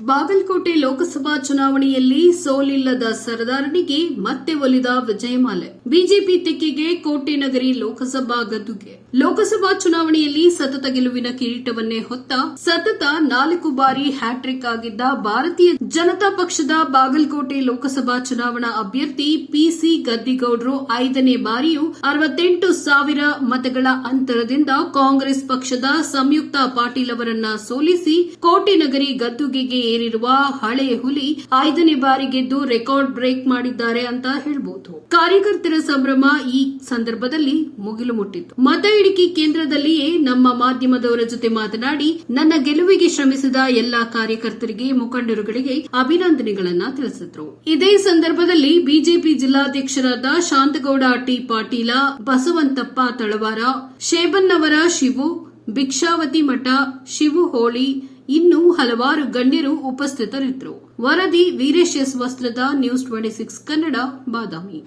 ಬಾಗಲಕೋಟೆ ಲೋಕಸಭಾ ಚುನಾವಣೆಯಲ್ಲಿ ಸೋಲಿಲ್ಲದ ಸರದಾರನಿಗೆ ಮತ್ತೆ ಒಲಿದ ವಿಜಯಮಾಲೆ. ಬಿಜೆಪಿ ತೆಕ್ಕೆಗೆ ಕೋಟೆನಗರಿ ಲೋಕಸಭಾ ಗದ್ದುಗೆ. ಲೋಕಸಭಾ ಚುನಾವಣೆಯಲ್ಲಿ ಸತತ ಗೆಲುವಿನ ಕಿರೀಟವನ್ನೇ ಹೊತ್ತ ಸತತ ನಾಲ್ಕು ಬಾರಿ ಹ್ಯಾಟ್ರಿಕ್ ಆಗಿದ್ದ ಭಾರತೀಯ ಜನತಾ ಪಕ್ಷದ ಬಾಗಲಕೋಟೆ ಲೋಕಸಭಾ ಚುನಾವಣಾ ಅಭ್ಯರ್ಥಿ ಪಿಸಿ ಗದ್ದಿಗೌಡರು ಐದನೇ ಬಾರಿಯೂ ಅರವತ್ತೆಂಟು ಸಾವಿರ ಮತಗಳ ಅಂತರದಿಂದ ಕಾಂಗ್ರೆಸ್ ಪಕ್ಷದ ಸಂಯುಕ್ತ ಪಾಟೀಲ್ ಅವರನ್ನ ಸೋಲಿಸಿ ಕೋಟೆನಗರಿ ಗದ್ದುಗೆಗೆ ಏರಿರುವ ಹಳೆ ಹುಲಿ ಐದನೇ ಬಾರಿ ಗೆದ್ದು ರೆಕಾರ್ಡ್ ಬ್ರೇಕ್ ಮಾಡಿದ್ದಾರೆ ಅಂತ ಹೇಳಬಹುದು ಕಾರ್ಯಕರ್ತರ ಸಂಭ್ರಮ ಈ ಸಂದರ್ಭದಲ್ಲಿ ಮುಗಿಲು ಮುಟ್ಟಿತ್ತು. ಮತ ಎಣಿಕೆ ಕೇಂದ್ರದಲ್ಲಿಯೇ ನಮ್ಮ ಮಾಧ್ಯಮದವರ ಜೊತೆ ಮಾತನಾಡಿ, ನನ್ನ ಗೆಲುವಿಗೆ ಶ್ರಮಿಸಿದ ಎಲ್ಲಾ ಕಾರ್ಯಕರ್ತರಿಗೆ, ಮುಖಂಡರುಗಳಿಗೆ ಅಭಿನಂದನೆಗಳನ್ನ ತಿಳಿಸಿದ್ರು. ಇದೇ ಸಂದರ್ಭದಲ್ಲಿ ಬಿಜೆಪಿ ಜಿಲ್ಲಾಧ್ಯಕ್ಷರಾದ ಶಾಂತಗೌಡ, ಟಿ ಪಾಟೀಲ, ಬಸವಂತಪ್ಪ ತಳವಾರ ಶೇಬನ್ನವರ ಶಿವು, ಭಿಕ್ಷಾವತಿ ಮಠ, ಶಿವು ಹೋಳಿ ಇನ್ನೂ ಹಲವಾರು ಗಣ್ಯರು ಉಪಸ್ಥಿತರಿದ್ದರು. ವರದಿ Veeresh S. Vastrad, news twenty six Kannada, Badami.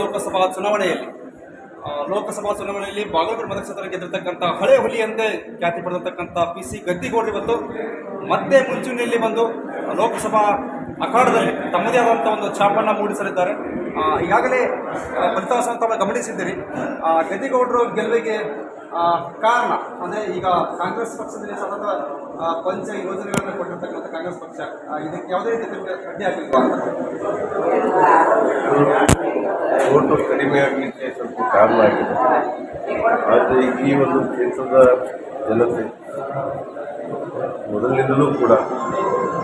Lok Sabha ಚುನಾವಣೆಯಲ್ಲಿ ಲೋಕಸಭಾ ಚುನಾವಣೆಯಲ್ಲಿ ಬಾಗಲಕೋಟೆ ಮತಕ್ಷೇತ್ರ ಗೆದ್ದಿರ್ತಕ್ಕಂಥ ಹಳೆ ಹುಲಿಯಂತೆ ಖ್ಯಾತಿ ಪಡೆದಿರ್ತಕ್ಕಂಥ ಪಿ ಸಿ ಗದ್ದಿಗೌಡರು ಇವತ್ತು ಮತ್ತೆ ಮುಂಚೂಣಿಯಲ್ಲಿ ಬಂದು ಲೋಕಸಭಾ ಅಖಾಡದಲ್ಲಿ ತಮ್ಮದೇ ಆದಂಥ ಒಂದು ಛಾಪನ್ನು ಮೂಡಿಸಲಿದ್ದಾರೆ. ಈಗಾಗಲೇ ಫಲಿತಾಂಶ ತಾವು ಗಮನಿಸಿದ್ದೀರಿ. ಗದ್ದಿಗೌಡರು ಗೆಲುವಿಗೆ ಕಾರಣ, ಅಂದರೆ ಈಗ ಕಾಂಗ್ರೆಸ್ ಪಕ್ಷದಲ್ಲಿ ಸತತ ಪಂಚ ಯೋಜನೆಗಳನ್ನು ಕೊಟ್ಟಿರ್ತಕ್ಕಂಥ ಕಾಂಗ್ರೆಸ್ ಪಕ್ಷ ಇದಕ್ಕೆ ಯಾವುದೇ ರೀತಿ ಅಡ್ಡಿ ಆಗಲಿಲ್ವಾ? ಅಂತ ಓಟು ಕಡಿಮೆ ಆಗಲಿಕ್ಕೆ ಸ್ವಲ್ಪ ಕಾರಣ ಆಗಿದೆ. ಆದರೆ ಈ ಒಂದು ಕ್ಷೇತ್ರದ ಜನತೆ ಮೊದಲಿನಿಂದಲೂ ಕೂಡ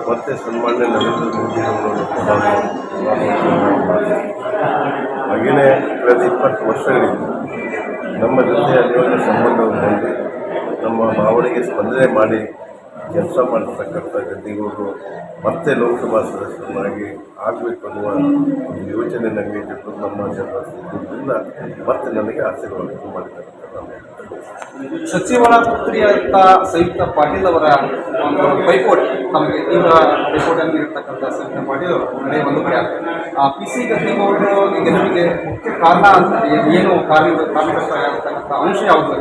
ಮತ್ತೆ ಸನ್ಮಾನ್ಯ ನರೇಂದ್ರ ಮೋದಿ ಹಾಗೆಯೇ ಕಳೆದ ಇಪ್ಪತ್ತು ವರ್ಷಗಳಿಂದ ನಮ್ಮ ಜೊತೆ ಅನ್ಯೋನ್ಯ ಸಂಬಂಧವನ್ನು ಹೊಂದಿ ನಮ್ಮ ಭಾವನೆಗೆ ಸ್ಪಂದನೆ ಮಾಡಿ ಕೆಲಸ ಮಾಡಿರ್ತಕ್ಕಂಥ ಗದ್ದಿಗೋರು ಮತ್ತೆ ಲೋಕಸಭಾ ಸದಸ್ಯರನ್ನಾಗಿ ಆಗಬೇಕು ಅನ್ನುವ ಒಂದು ಯೋಚನೆ ನನಗೆ ನಮ್ಮ ಜನರ ಮತ್ತೆ ನನಗೆ ಆಶೀರ್ವಾದ ಮಾಡಿದ್ದಾರೆ ಸಚಿವರ ಪುತ್ರಿಯಂತ ಸಂಯುಕ್ತ ಪಾಟೀಲ್ ಅವರ ಒಂದು ಪೈಪೋಟಿ ತಮಗೆ ತೀವ್ರ ಪೈಪೋಟಿಯಲ್ಲಿ ಇರತಕ್ಕಂಥ ಸಂಯುಕ್ತ ಪಾಟೀಲ್ ನಡೆಯ ಒಂದು ಕಡೆ ಪಿ ಸಿ ಗದ್ದಿಗೌಡರು ಗೆಲುವಿಗೆ ಮುಖ್ಯ ಕಾರಣ ಅಂತ ಏನು ಕಾರ್ಯ ಕಾರ್ಯಕರ್ತರಾಗಿರ್ತಕ್ಕಂಥ ಅಂಶ ಯಾವುದು?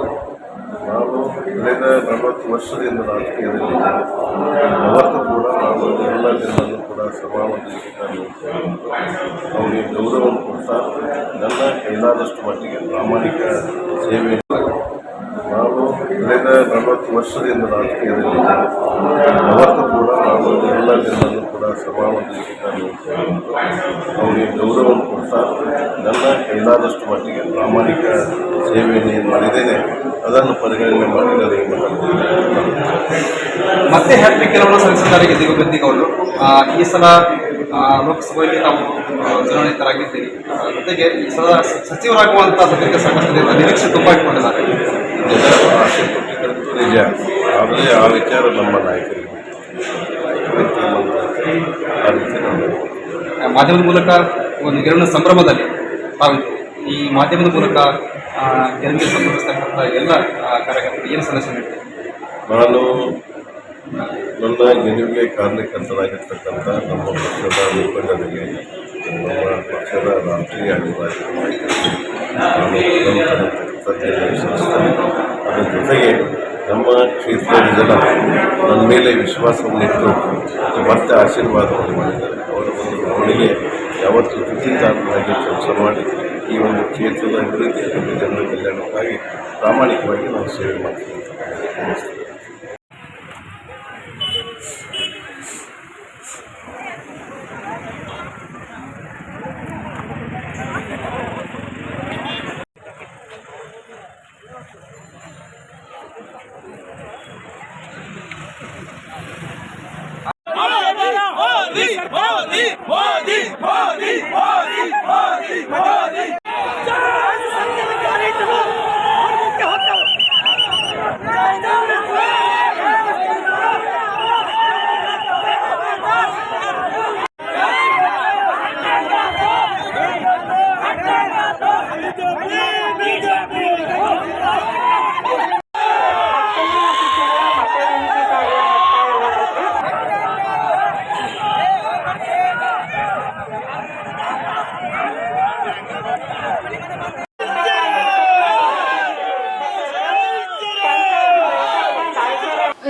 ನಾವು ಕಳೆದ ನಲವತ್ತು ವರ್ಷದಿಂದ ರಾಜಕೀಯದಲ್ಲಿ ಅವತ್ತು ಕೂಡ ನಾವು ಎಲ್ಲ ಜನರನ್ನು ಕೂಡ ಸಮಾನವಾಗಿ ಅವರಿಗೆ ಗೌರವವನ್ನು ಕೊಡ್ತಾ ನನ್ನ ಕೈಲಾದಷ್ಟು ಮಟ್ಟಿಗೆ ಪ್ರಾಮಾಣಿಕ ಸೇವೆ ಕಳೆದ ನಲವತ್ತು ವರ್ಷದಿಂದ ರಾಜಕೀಯದಲ್ಲಿ ಅವತ್ತು ಕೂಡ ನಾವು ಎಲ್ಲ ಜನರನ್ನು ಕೂಡ ಸಮಾನವಾಗಿ ಅವರಿಗೆ ಗೌರವವನ್ನು ಕೊಡ್ತಾ ನನ್ನ ಕೈಲಾದಷ್ಟು ಮಟ್ಟಿಗೆ ಪ್ರಾಮಾಣಿಕ ಸೇವೆಯನ್ನು ಏನು ಮಾಡಿದ್ದೇನೆ ಅದನ್ನು ಪರಿಗಣನೆ ಮಾಡಿ ನನಗೆ ಮತ ಮತ್ತೆ ಹ್ಯಾಪಿ ಕೆಲವು ಗೆದ್ದಿಗೌ ಬಂದಿಗೌಡರು ಈ ಸಲ ಲೋಕಸಭೆಯಲ್ಲಿ ತಾವು ಆ, ಚುನಾವಣೆತರಾಗಿದ್ದೀರಿ ಜೊತೆಗೆ ಈ ಸಲ ಸಚಿವರಾಗುವಂಥ ಸದಸ್ಯ ಸಾಕಷ್ಟು ನಿರೀಕ್ಷೆ ತುಂಬ ಇಟ್ಕೊಂಡಿದ್ದಾರೆ. ಆಸೆ ಪಟ್ಟಿದ್ದಂತೂ ನಿಜ ಆದರೆ ಆ ವಿಚಾರ ನಮ್ಮ ನಾಯಕರಿಗೆ ಮಾಧ್ಯಮದ ಮೂಲಕ ಒಂದು ಗೆಲುವಿನ ಸಂಭ್ರಮದಲ್ಲಿ ಈ ಮಾಧ್ಯಮದ ಮೂಲಕ ಗೆರಣಿಗೆ ಗೆಲುವಿಗೆ ಸಂಬಂಧಿಸ್ತಕ್ಕಂಥ ಎಲ್ಲ ಕಾರ್ಯಕರ್ತರು ಏನು ಸಂದೇಶ ನಾನು ನನ್ನ ಗೆಲುವಿಗೆ ಕಾರಣಕರ್ತರಾಗಿರ್ತಕ್ಕಂಥ ನಮ್ಮ ಪಕ್ಷದ ಮುಖಂಡರಿಗೆ ನಮ್ಮ ಪಕ್ಷದ ರಾಷ್ಟ್ರೀಯ ಅಧಿಕಾರಿ ನಾನು ಸಂಸ್ಥೆ ಅದರ ಜೊತೆಗೆ ನಮ್ಮ ಕ್ಷೇತ್ರದ ಜನ ನನ್ನ ಮೇಲೆ ವಿಶ್ವಾಸವನ್ನು ಇಟ್ಟು ಮತ್ತೆ ಆಶೀರ್ವಾದವನ್ನು ಮಾಡಿದ್ದಾರೆ. ಅವರ ಒಂದು ಅವರಿಗೆ ಯಾವತ್ತೂ ತುಟಿದಾರನಾಗಿ ಕೆಲಸ ಮಾಡಿ ಈ ಒಂದು ಕ್ಷೇತ್ರದ ಅಭಿವೃದ್ಧಿ ಜನರ ಕಲ್ಯಾಣಕ್ಕಾಗಿ ಪ್ರಾಮಾಣಿಕವಾಗಿ ನಾವು ಸೇವೆ ಮಾಡ್ತೀವಿ. মোদি মোদি মোদি মোদি মোদি মোদি Yeah!